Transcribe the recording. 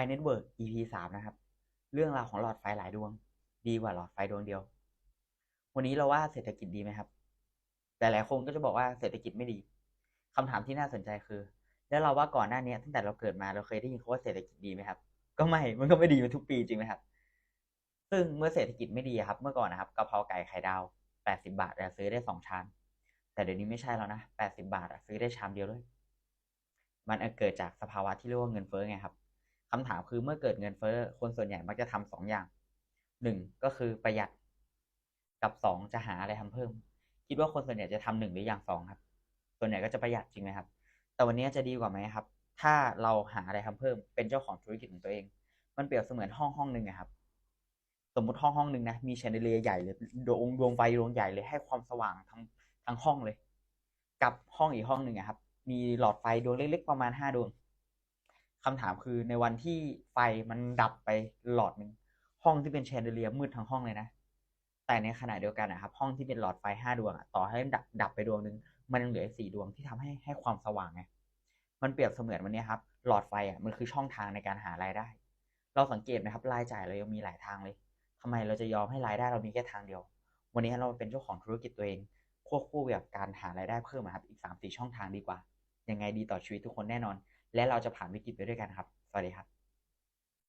Y Network EP สามนะครับ เรื่องราวของหลอดไฟหลายดวง ดีกว่าหลอดไฟดวงเดียว วันนี้เราว่าเศรษฐกิจดีไหมครับ แต่หลายคนก็จะบอกว่าเศรษฐกิจไม่ดีคำถามที่น่าสนใจคือ แล้วเราว่าก่อนหน้านี้ตั้งแต่เราเกิดมาเราเคยได้ยินคำว่าเศรษฐกิจดีไหมครับ ก็ไม่ มันก็ไม่ดีมาทุกปีจริงไหมครับ ซึ่งเมื่อเศรษฐกิจไม่ดีครับ เมื่อก่อนนะครับกะเพราไก่ไข่ดาวแปดสิบาทจะซื้อได้สองชามแต่เดี๋ยวนี้ไม่ใช่แล้วนะแปดสิบาทอะซื้อได้ชามเดียวเลย มันเกิดจากสภาวะที่เรียกว่าเงินเฟ้อไงครับ คำถามคือเมื่อเกิดเงินเฟ้อคนส่วนใหญ่มักจะทำสองอย่างหนึ่งก็คือประหยัดกับสองจะหาอะไรทำเพิ่ม คิดว่าคนส่วนใหญ่จะทำหนึ่งหรืออย่างสองครับ ส่วนใหญ่ก็จะประหยัดจริงไหมครับ แต่วันนี้จะดีกว่าไหมครับ ถ้าเราหาอะไรทำเพิ่ม เป็นเจ้าของธุรกิจของตัวเอง มันเปรียบเสมือนห้องห้องหนึ่งครับ สมมติห้องห้องหนึ่งนะมีแชนเดเลียใหญ่เลยดวงดวงไฟดวงใหญ่เลยให้ความสว่างทั้งทั้งห้องเลย กับห้องอีกห้องหนึ่งครับ มีหลอดไฟดวงเล็กๆประมาณห้าดวง คำถามคือในวันที่ไฟมันดับไปหลอดหนึ่งห้องที่เป็นแชนเดเลียมืดทั้งห้องเลยนะ แต่ในขณะเดียวกันนะครับ ห้องที่เป็นหลอดไฟห้าดวงต่อให้ดับดับไปดวงหนึ่งมันยังเหลือสี่ดวงที่ทำให้ให้ความสว่างไงมันเปรียบเสมือนวันนี้ครับ หลอดไฟอะมันคือช่องทางในการหารายได้ เราสังเกตไหมครับรายจ่ายเรายังมีหลายทางเลยทำไมเราจะยอมให้รายได้เรามีแค่ทางเดียว วันนี้เราเป็นเจ้าของธุรกิจตัวเอง ควบคู่กับการหารายได้เพิ่มครับอีกสามสี่ช่องทางดีกว่ายังไงดีต่อชีวิตทุกคนแน่นอน และเราจะผ่านวิกฤตไปด้วยกันครับ สวัสดีครับ